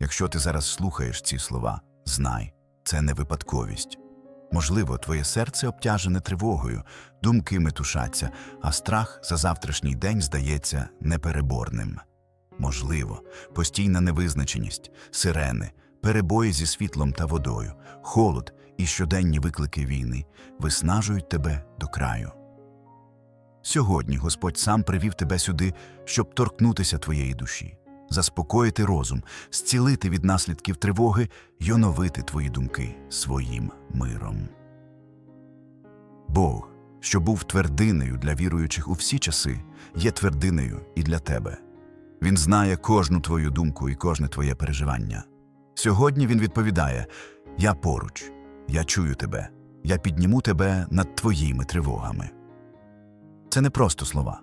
Якщо ти зараз слухаєш ці слова, знай, це не випадковість. Можливо, твоє серце обтяжене тривогою, думки метушаться, а страх за завтрашній день здається непереборним. Можливо, постійна невизначеність, сирени, перебої зі світлом та водою, холод і щоденні виклики війни виснажують тебе до краю. Сьогодні Господь сам привів тебе сюди, щоб торкнутися твоєї душі, заспокоїти розум, зцілити від наслідків тривоги й оновити твої думки своїм миром. Бог, що був твердинею для віруючих у всі часи, є твердинею і для тебе. Він знає кожну твою думку і кожне твоє переживання. Сьогодні він відповідає: Я поруч, я чую тебе, я підніму тебе над твоїми тривогами. Це не просто слова,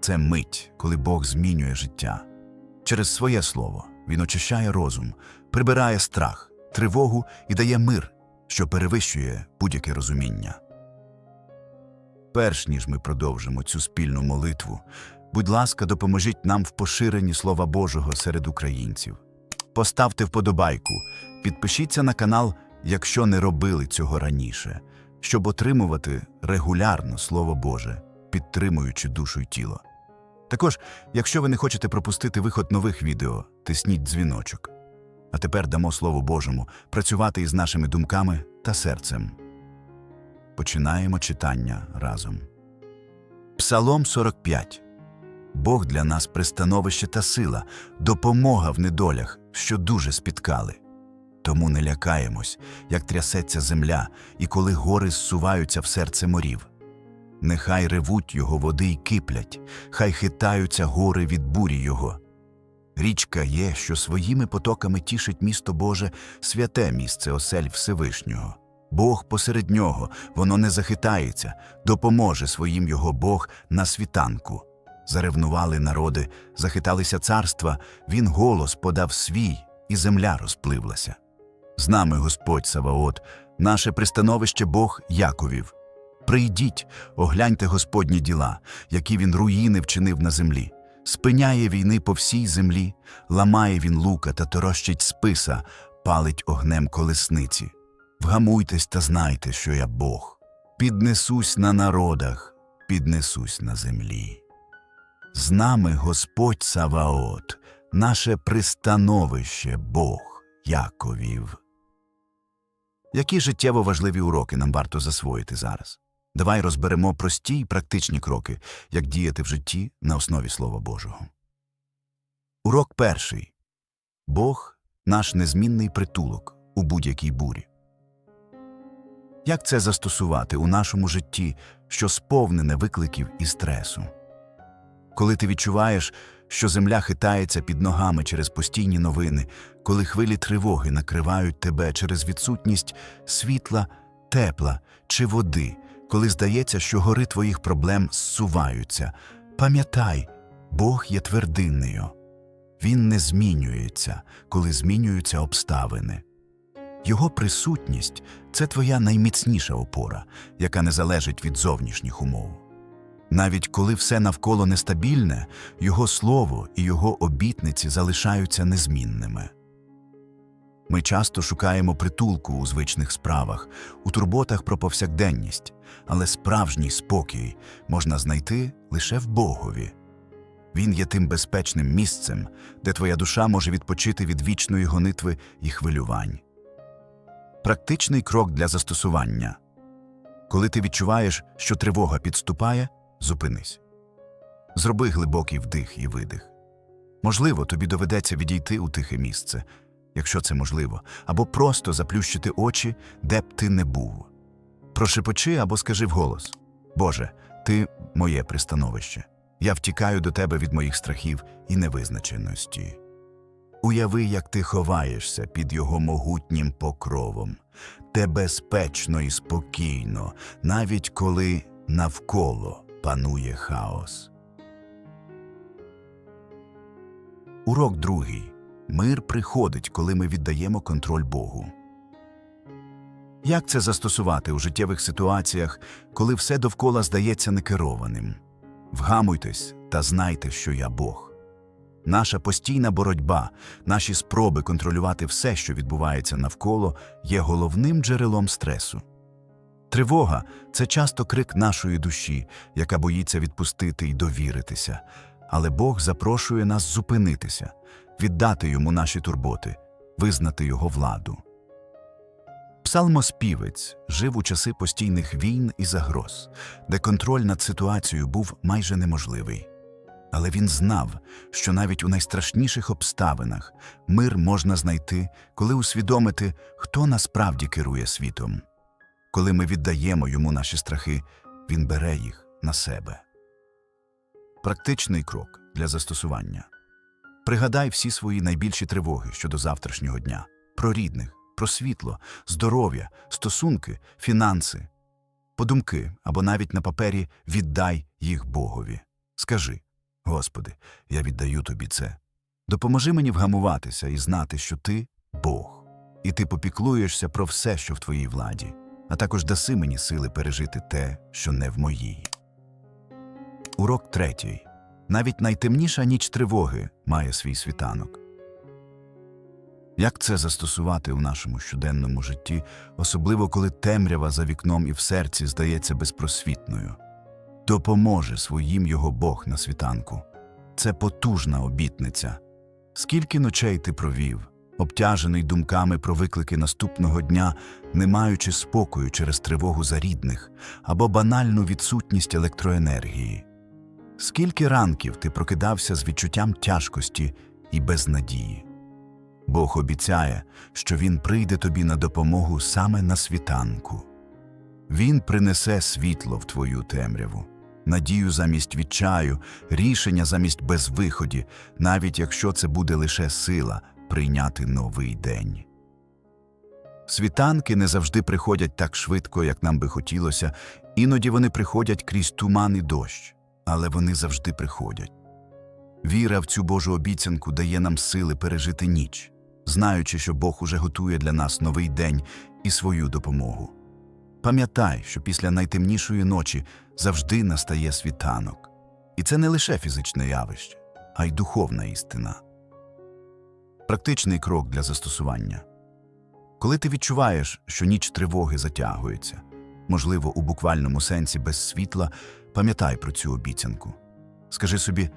це мить, коли Бог змінює життя. Через своє слово він очищає розум, прибирає страх, тривогу і дає мир, що перевищує будь-яке розуміння. Перш ніж ми продовжимо цю спільну молитву, будь ласка, допоможіть нам в поширенні Слова Божого серед українців. Поставте вподобайку, підпишіться на канал, якщо не робили цього раніше, щоб отримувати регулярно Слово Боже, підтримуючи душу й тіло. Також, якщо ви не хочете пропустити виход нових відео, тисніть дзвіночок. А тепер дамо Слову Божому працювати із нашими думками та серцем. Починаємо читання разом. Псалом 45 Бог для нас пристановище та сила, допомога в недолях, що дуже спіткали. Тому не лякаємось, як трясеться земля, і коли гори зсуваються в серце морів. Нехай ревуть його води й киплять, хай хитаються гори від бурі його. Річка є, що своїми потоками тішить місто Боже, святе місце осель Всевишнього. Бог посеред нього, воно не захитається, допоможе своїм його Бог на світанку. Заревнували народи, захиталися царства, він голос подав свій, і земля розпливлася. З нами Господь Саваот, наше пристановище Бог Яковів. Прийдіть, огляньте Господні діла, які він руїни вчинив на землі. Спиняє війни по всій землі, ламає він лука та торощить списа, палить огнем колесниці. Вгамуйтесь та знайте, що я Бог. Піднесусь на народах, піднесусь на землі. З нами Господь Саваот, наше пристановище Бог Яковів. Які життєво важливі уроки нам варто засвоїти зараз? Давай розберемо прості й практичні кроки, як діяти в житті на основі Слова Божого. Урок перший Бог наш незмінний притулок у будь-якій бурі. Як це застосувати у нашому житті, що сповнене викликів і стресу? Коли ти відчуваєш, що земля хитається під ногами через постійні новини, коли хвилі тривоги накривають тебе через відсутність світла, тепла чи води, коли здається, що гори твоїх проблем зсуваються, пам'ятай, Бог є твердинною. Він не змінюється, коли змінюються обставини. Його присутність це твоя найміцніша опора, яка не залежить від зовнішніх умов. Навіть коли все навколо нестабільне, його слово і його обітниці залишаються незмінними. Ми часто шукаємо притулку у звичних справах, у турботах про повсякденність, але справжній спокій можна знайти лише в Богові. Він є тим безпечним місцем, де твоя душа може відпочити від вічної гонитви і хвилювань. Практичний крок для застосування. Коли ти відчуваєш, що тривога підступає, зупинись. Зроби глибокий вдих і видих. Можливо, тобі доведеться відійти у тихе місце, якщо це можливо, або просто заплющити очі, де б ти не був. Прошепочи або скажи вголос Боже, ти моє пристановище. Я втікаю до тебе від моїх страхів і невизначеності. Уяви, як ти ховаєшся під його могутнім покровом, те безпечно і спокійно, навіть коли навколо панує хаос. Урок другий. Мир приходить, коли ми віддаємо контроль Богу. Як це застосувати у життєвих ситуаціях, коли все довкола здається некерованим? Вгамуйтесь та знайте, що я Бог. Наша постійна боротьба, наші спроби контролювати все, що відбувається навколо, є головним джерелом стресу. Тривога це часто крик нашої душі, яка боїться відпустити і довіритися. Але Бог запрошує нас зупинитися, віддати йому наші турботи, визнати його владу. Псалмоспівець жив у часи постійних війн і загроз, де контроль над ситуацією був майже неможливий. Але він знав, що навіть у найстрашніших обставинах мир можна знайти, коли усвідомити, хто насправді керує світом. Коли ми віддаємо йому наші страхи, він бере їх на себе. Практичний крок для застосування. Пригадай всі свої найбільші тривоги щодо завтрашнього дня про рідних, про світло, здоров'я, стосунки, фінанси. Подумки або навіть на папері віддай їх Богові. Скажи, Господи, я віддаю тобі це. Допоможи мені вгамуватися і знати, що ти Бог, і ти попіклуєшся про все, що в твоїй владі, а також даси мені сили пережити те, що не в моїй. Урок третій. Навіть найтемніша ніч тривоги має свій світанок. Як це застосувати у нашому щоденному житті, особливо коли темрява за вікном і в серці здається безпросвітною? Допоможе своїм його Бог на світанку. Це потужна обітниця. Скільки ночей ти провів, обтяжений думками про виклики наступного дня, не маючи спокою через тривогу за рідних або банальну відсутність електроенергії? Скільки ранків ти прокидався з відчуттям тяжкості і безнадії? Бог обіцяє, що Він прийде тобі на допомогу саме на світанку. Він принесе світло в твою темряву, надію замість відчаю, рішення замість безвиході, навіть якщо це буде лише сила прийняти новий день. Світанки не завжди приходять так швидко, як нам би хотілося, іноді вони приходять крізь туман і дощ, але вони завжди приходять. Віра в цю Божу обіцянку дає нам сили пережити ніч, знаючи, що Бог уже готує для нас новий день і свою допомогу. Пам'ятай, що після найтемнішої ночі завжди настає світанок. І це не лише фізичне явище, а й духовна істина. Практичний крок для застосування. Коли ти відчуваєш, що ніч тривоги затягується, можливо, у буквальному сенсі без світла, пам'ятай про цю обіцянку. Скажи собі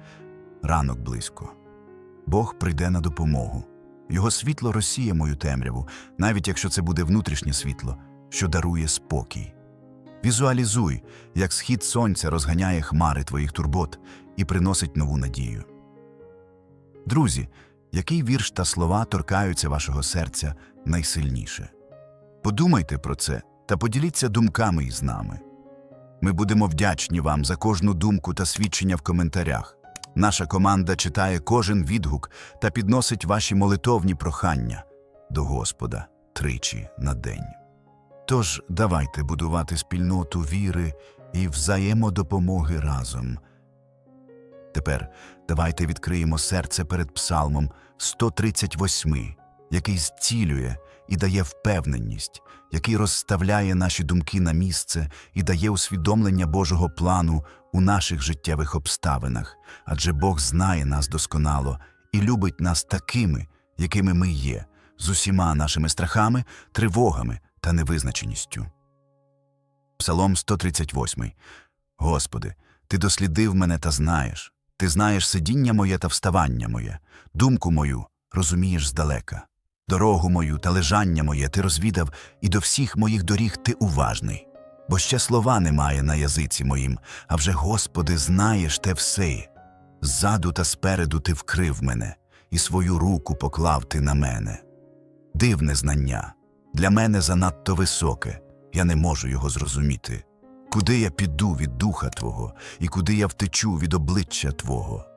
ранок близько. Бог прийде на допомогу. Його світло розсіє мою темряву, навіть якщо це буде внутрішнє світло, що дарує спокій. Візуалізуй, як схід сонця розганяє хмари твоїх турбот і приносить нову надію. Друзі, який вірш та слова торкаються вашого серця найсильніше? Подумайте про це та поділіться думками із нами. Ми будемо вдячні вам за кожну думку та свідчення в коментарях. Наша команда читає кожен відгук та підносить ваші молитовні прохання до Господа тричі на день. Тож давайте будувати спільноту віри і взаємодопомоги разом. Тепер давайте відкриємо серце перед Псалмом 138, який зцілює і дає впевненість, який розставляє наші думки на місце і дає усвідомлення Божого плану у наших життєвих обставинах, адже Бог знає нас досконало і любить нас такими, якими ми є, з усіма нашими страхами, тривогами та невизначеністю. Псалом 138. Господи, Ти дослідив мене та знаєш. Ти знаєш сидіння моє та вставання моє, думку мою розумієш здалека. Дорогу мою та лежання моє ти розвідав, і до всіх моїх доріг ти уважний. Бо ще слова немає на язиці моїм, а вже, Господи, знаєш те все. Ззаду та спереду ти вкрив мене, і свою руку поклав ти на мене. Дивне знання, для мене занадто високе, я не можу його зрозуміти. Куди я піду від духа Твого, і куди я втечу від обличчя Твого?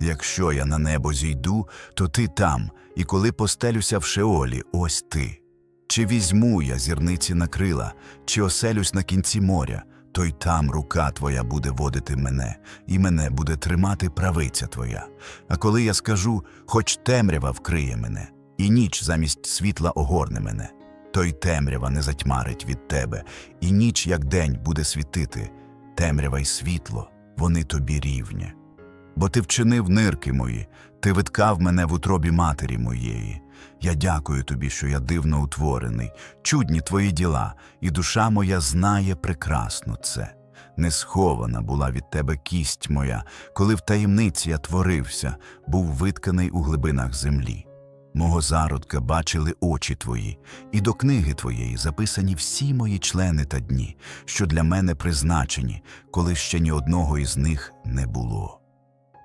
Якщо я на небо зійду, то ти там, і коли постелюся в шеолі, ось ти. Чи візьму я зірниці на крила, чи оселюсь на кінці моря, то й там рука твоя буде водити мене, і мене буде тримати правиця твоя. А коли я скажу, хоч темрява вкриє мене, і ніч замість світла огорне мене, то й темрява не затьмарить від тебе, і ніч, як день, буде світити, темрява й світло, вони тобі рівні. Бо ти вчинив нирки мої, ти виткав мене в утробі матері моєї. Я дякую тобі, що я дивно утворений, чудні твої діла, і душа моя знає прекрасно це. Не схована була від тебе кість моя, коли в таємниці я творився, був витканий у глибинах землі. Мого зародка бачили очі твої, і до книги твоєї записані всі мої члени та дні, що для мене призначені, коли ще ні одного із них не було.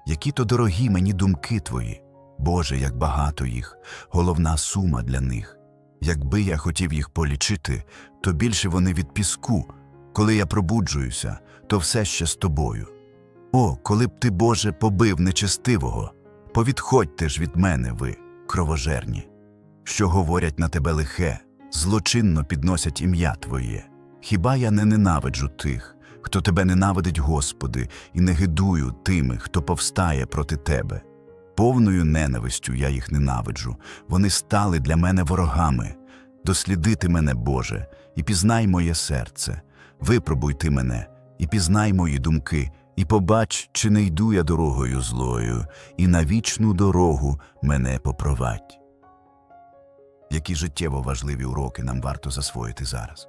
Які то дорогі мені думки твої, Боже, як багато їх, головна сума для них. Якби я хотів їх полічити, то більше вони від піску. Коли я пробуджуюся, то все ще з тобою. О, коли б ти, Боже, побив нечестивого, повідходьте ж від мене ви, кровожерні, що говорять на тебе лихе, злочинно підносять ім'я Твоє. Хіба я не ненавиджу тих, хто тебе ненавидить, Господи, і не гидую тими, хто повстає проти тебе? Повною ненавистю я їх ненавиджу, вони стали для мене ворогами. Дослідити мене, Боже, і пізнай моє серце, випробуй ти мене, і пізнай мої думки, і побач, чи не йду я дорогою злою, і на вічну дорогу мене попровадь. Які життєво важливі уроки нам варто засвоїти зараз.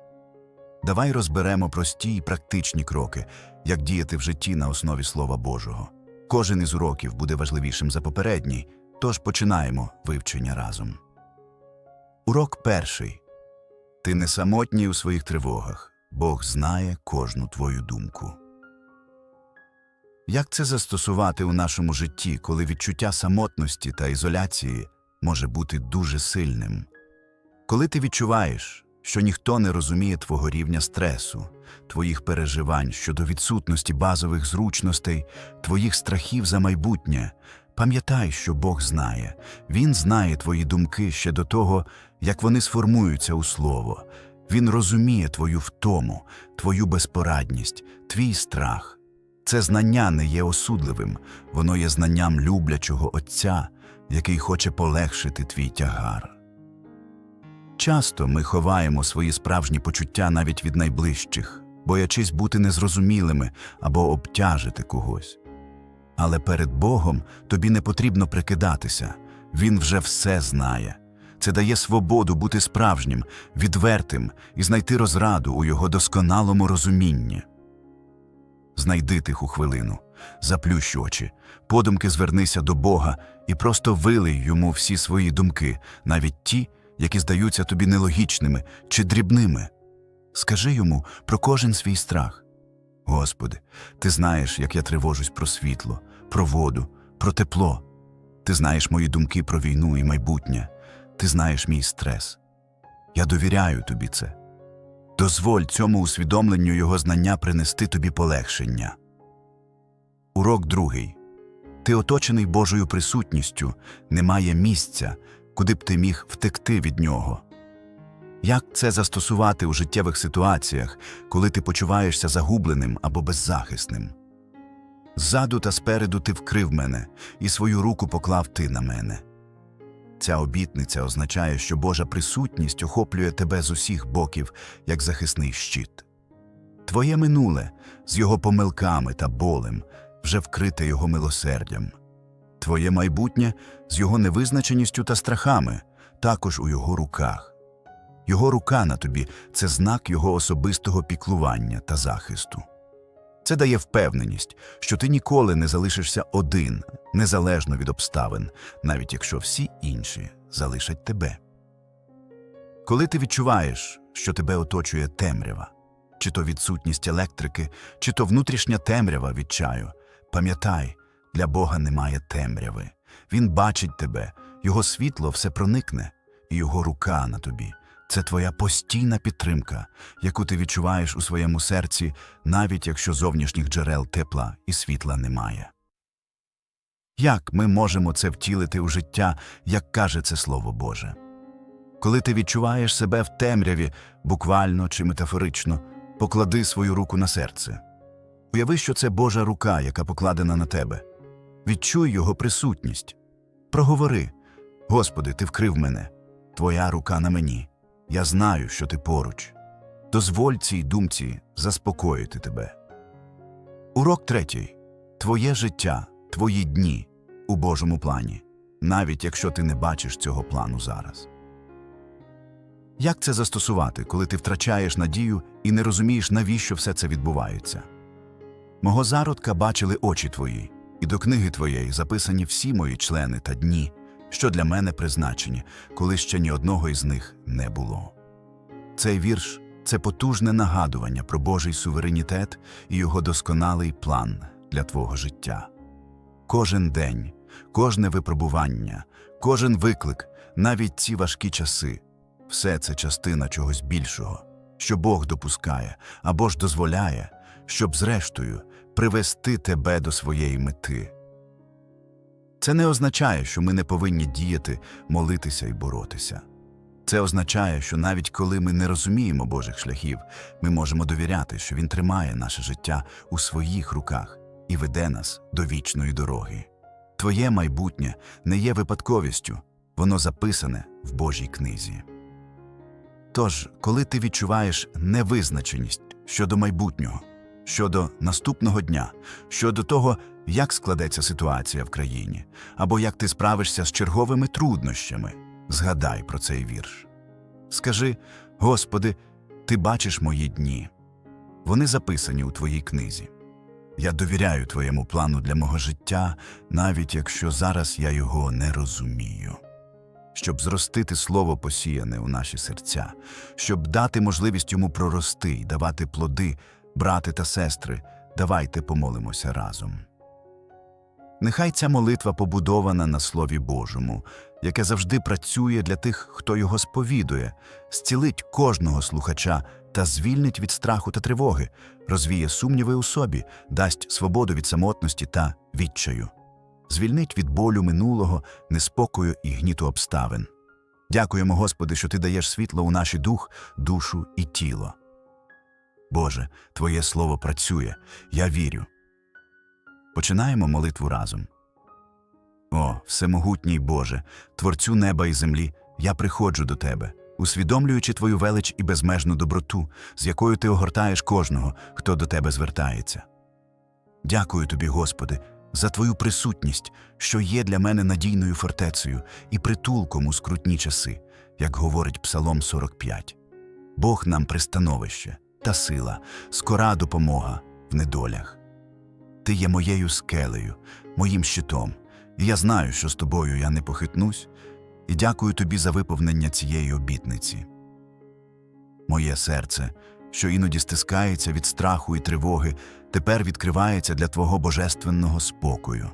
Давай розберемо прості і практичні кроки, як діяти в житті на основі Слова Божого. Кожен із уроків буде важливішим за попередній, тож починаємо вивчення разом. Урок перший. Ти не самотній у своїх тривогах. Бог знає кожну твою думку. Як це застосувати у нашому житті, коли відчуття самотності та ізоляції може бути дуже сильним? Коли ти відчуваєш, що ніхто не розуміє твого рівня стресу, твоїх переживань щодо відсутності базових зручностей, твоїх страхів за майбутнє, пам'ятай, що Бог знає. Він знає твої думки ще до того, як вони сформуються у слово. Він розуміє твою втому, твою безпорадність, твій страх. Це знання не є осудливим, воно є знанням люблячого Отця, який хоче полегшити твій тягар. Часто ми ховаємо свої справжні почуття навіть від найближчих, боячись бути незрозумілими або обтяжити когось. Але перед Богом тобі не потрібно прикидатися, Він вже все знає. Це дає свободу бути справжнім, відвертим і знайти розраду у його досконалому розумінні. Знайди тиху хвилину, заплющ очі, подумки звернися до Бога і просто вилий йому всі свої думки, навіть ті, які здаються тобі нелогічними чи дрібними. Скажи йому про кожен свій страх. Господи, ти знаєш, як я тривожусь про світло, про воду, про тепло. Ти знаєш мої думки про війну і майбутнє. Ти знаєш мій стрес. Я довіряю тобі це. Дозволь цьому усвідомленню його знання принести тобі полегшення. Урок другий. Ти оточений Божою присутністю, немає місця, куди б ти міг втекти від нього. Як це застосувати у життєвих ситуаціях, коли ти почуваєшся загубленим або беззахисним? Ззаду та спереду ти вкрив мене, і свою руку поклав ти на мене. Ця обітниця означає, що Божа присутність охоплює тебе з усіх боків, як захисний щит. Твоє минуле з його помилками та болем вже вкрите його милосердям. Твоє майбутнє з його невизначеністю та страхами також у його руках. Його рука на тобі це знак його особистого піклування та захисту. Це дає впевненість, що ти ніколи не залишишся один, незалежно від обставин, навіть якщо всі інші залишать тебе. Коли ти відчуваєш, що тебе оточує темрява, чи то відсутність електрики, чи то внутрішня темрява від чаю, пам'ятай, для Бога немає темряви. Він бачить тебе, його світло все проникне, і його рука на тобі. Це твоя постійна підтримка, яку ти відчуваєш у своєму серці, навіть якщо зовнішніх джерел тепла і світла немає. Як ми можемо це втілити у життя, як каже це Слово Боже? Коли ти відчуваєш себе в темряві, буквально чи метафорично, поклади свою руку на серце. Уяви, що це Божа рука, яка покладена на тебе. Відчуй його присутність. Проговори Господи, ти вкрив мене, Твоя рука на мені. Я знаю, що ти поруч. Дозволь цій думці заспокоїти тебе. Урок третій. Твоє життя, твої дні у Божому плані, навіть якщо ти не бачиш цього плану зараз. Як це застосувати, коли ти втрачаєш надію і не розумієш, навіщо все це відбувається? Мого зародка бачили очі твої, і до книги твоєї записані всі мої члени та дні, що для мене призначені, коли ще ні одного із них не було. Цей вірш це потужне нагадування про Божий суверенітет і його досконалий план для твого життя. Кожен день, кожне випробування, кожен виклик, навіть ці важкі часи все це частина чогось більшого, що Бог допускає або ж дозволяє, щоб, зрештою, привести тебе до своєї мети. Це не означає, що ми не повинні діяти, молитися і боротися. Це означає, що навіть коли ми не розуміємо Божих шляхів, ми можемо довіряти, що Він тримає наше життя у своїх руках і веде нас до вічної дороги. Твоє майбутнє не є випадковістю, воно записане в Божій книзі. Тож, коли ти відчуваєш невизначеність щодо майбутнього, щодо наступного дня, щодо того, як складеться ситуація в країні, або як ти справишся з черговими труднощами, згадай про цей вірш. Скажи, Господи, ти бачиш мої дні. Вони записані у твоїй книзі. Я довіряю твоєму плану для мого життя, навіть якщо зараз я його не розумію. Щоб зростити слово посіяне у наші серця, щоб дати можливість йому прорости й давати плоди, брати та сестри, давайте помолимося разом. Нехай ця молитва побудована на Слові Божому, яке завжди працює для тих, хто його сповідує, зцілить кожного слухача та звільнить від страху та тривоги, розвіє сумніви у собі, дасть свободу від самотності та відчаю, звільнить від болю минулого, неспокою і гніту обставин. Дякуємо, Господи, що Ти даєш світло у наші дух, душу і тіло. Боже, Твоє Слово працює, я вірю. Починаємо молитву разом. О, всемогутній Боже, Творцю неба і землі, я приходжу до Тебе, усвідомлюючи Твою велич і безмежну доброту, з якою Ти огортаєш кожного, хто до Тебе звертається. Дякую Тобі, Господи, за Твою присутність, що є для мене надійною фортецею і притулком у скрутні часи, як говорить Псалом 45. Бог нам пристановище та сила, скора допомога в недолях. Ти є моєю скелею, моїм щитом, і я знаю, що з тобою я не похитнусь, і дякую тобі за виповнення цієї обітниці. Моє серце, що іноді стискається від страху і тривоги, тепер відкривається для Твого божественного спокою.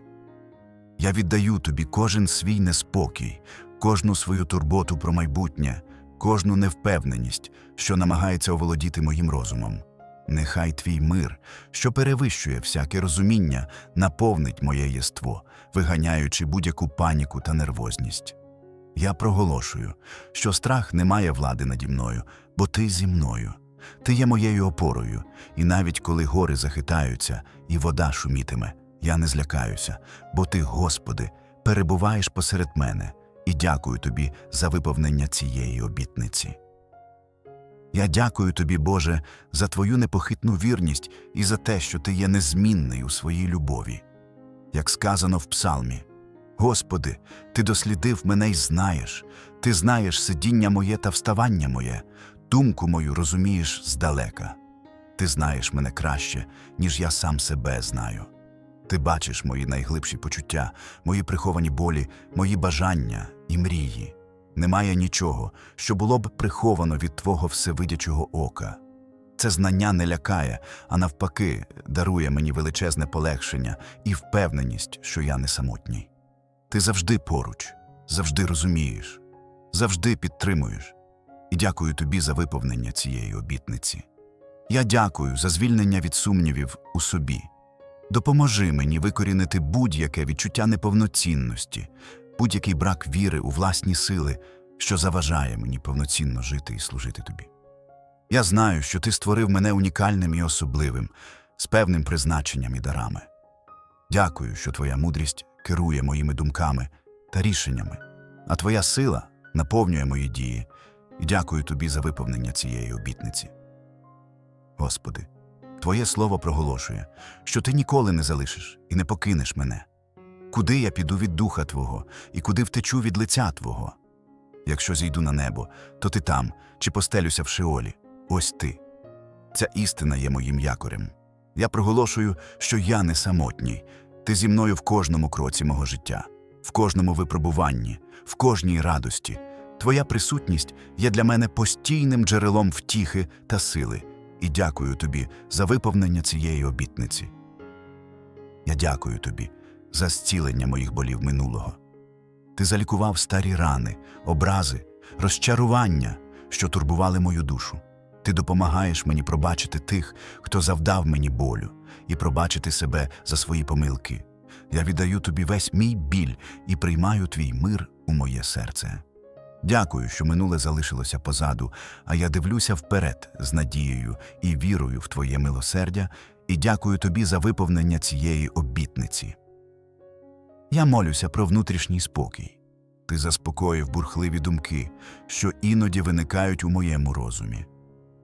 Я віддаю тобі кожен свій неспокій, кожну свою турботу про майбутнє, кожну невпевненість, що намагається оволодіти моїм розумом. Нехай твій мир, що перевищує всяке розуміння, наповнить моє єство, виганяючи будь-яку паніку та нервозність. Я проголошую, що страх не має влади наді мною, бо ти зі мною. Ти є моєю опорою, і навіть коли гори захитаються і вода шумітиме, я не злякаюся, бо ти, Господи, перебуваєш посеред мене, і дякую тобі за виповнення цієї обітниці. Я дякую тобі, Боже, за твою непохитну вірність і за те, що ти є незмінний у своїй любові. Як сказано в псалмі, Господи, ти дослідив мене й знаєш, ти знаєш сидіння моє та вставання моє, думку мою розумієш здалека. Ти знаєш мене краще, ніж я сам себе знаю. Ти бачиш мої найглибші почуття, мої приховані болі, мої бажання і мрії. Немає нічого, що було б приховано від Твого всевидячого ока. Це знання не лякає, а навпаки, дарує мені величезне полегшення і впевненість, що я не самотній. Ти завжди поруч, завжди розумієш, завжди підтримуєш. І дякую тобі за виповнення цієї обітниці. Я дякую за звільнення від сумнівів у собі. Допоможи мені викорінити будь-яке відчуття неповноцінності, будь-який брак віри у власні сили, що заважає мені повноцінно жити і служити тобі. Я знаю, що ти створив мене унікальним і особливим, з певним призначенням і дарами. Дякую, що твоя мудрість керує моїми думками та рішеннями, а твоя сила наповнює мої дії, і дякую тобі за виповнення цієї обітниці. Господи, Твоє слово проголошує, що ти ніколи не залишиш і не покинеш мене. Куди я піду від духа Твого, і куди втечу від лиця Твого? Якщо зійду на небо, то ти там, чи постелюся в Шеолі. Ось ти. Ця істина є моїм якорем. Я проголошую, що я не самотній. Ти зі мною в кожному кроці мого життя, в кожному випробуванні, в кожній радості. Твоя присутність є для мене постійним джерелом втіхи та сили, і дякую тобі за виповнення цієї обітниці. Я дякую тобі за зцілення моїх болів минулого. Ти залікував старі рани, образи, розчарування, що турбували мою душу. Ти допомагаєш мені пробачити тих, хто завдав мені болю, і пробачити себе за свої помилки. Я віддаю тобі весь мій біль і приймаю твій мир у моє серце. Дякую, що минуле залишилося позаду, а я дивлюся вперед з надією і вірою в твоє милосердя, і дякую тобі за виповнення цієї обітниці. Я молюся про внутрішній спокій. Ти заспокоїв бурхливі думки, що іноді виникають у моєму розумі.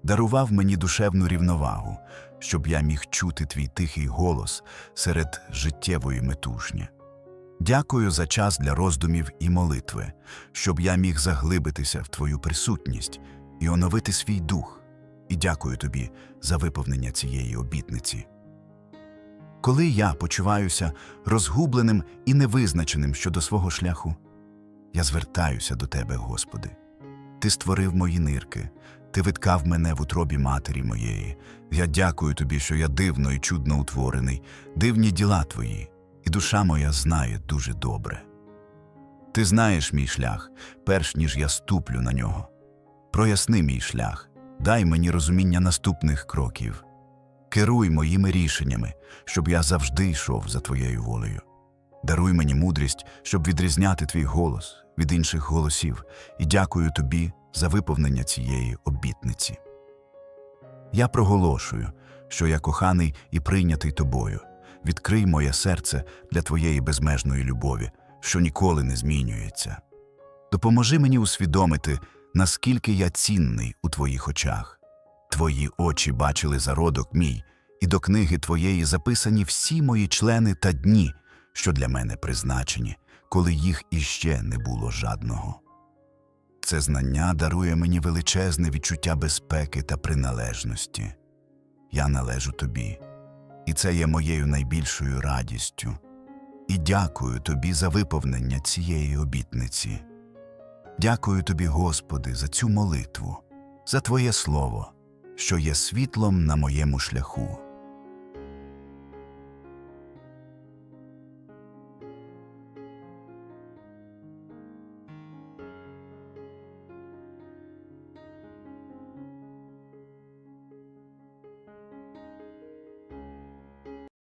Дарував мені душевну рівновагу, щоб я міг чути твій тихий голос серед життєвої метушні. Дякую за час для роздумів і молитви, щоб я міг заглибитися в твою присутність і оновити свій дух. І дякую тобі за виповнення цієї обітниці. Коли я почуваюся розгубленим і невизначеним щодо свого шляху, я звертаюся до Тебе, Господи. Ти створив мої нирки, Ти виткав мене в утробі матері моєї. Я дякую Тобі, що я дивно і чудно утворений, дивні діла Твої, і душа моя знає дуже добре. Ти знаєш мій шлях, перш ніж я ступлю на нього. Проясни мій шлях, дай мені розуміння наступних кроків. Керуй моїми рішеннями, щоб я завжди йшов за Твоєю волею. Даруй мені мудрість, щоб відрізняти твій голос від інших голосів, і дякую тобі за виповнення цієї обітниці. Я проголошую, що я коханий і прийнятий тобою. Відкрий моє серце для твоєї безмежної любові, що ніколи не змінюється. Допоможи мені усвідомити, наскільки я цінний у твоїх очах. Твої очі бачили зародок мій, і до книги твоєї записані всі мої члени та дні, що для мене призначені, коли їх іще не було жадного. Це знання дарує мені величезне відчуття безпеки та приналежності. Я належу тобі, і це є моєю найбільшою радістю. І дякую тобі за виповнення цієї обітниці. Дякую тобі, Господи, за цю молитву, за Твоє Слово, що є світлом на моєму шляху.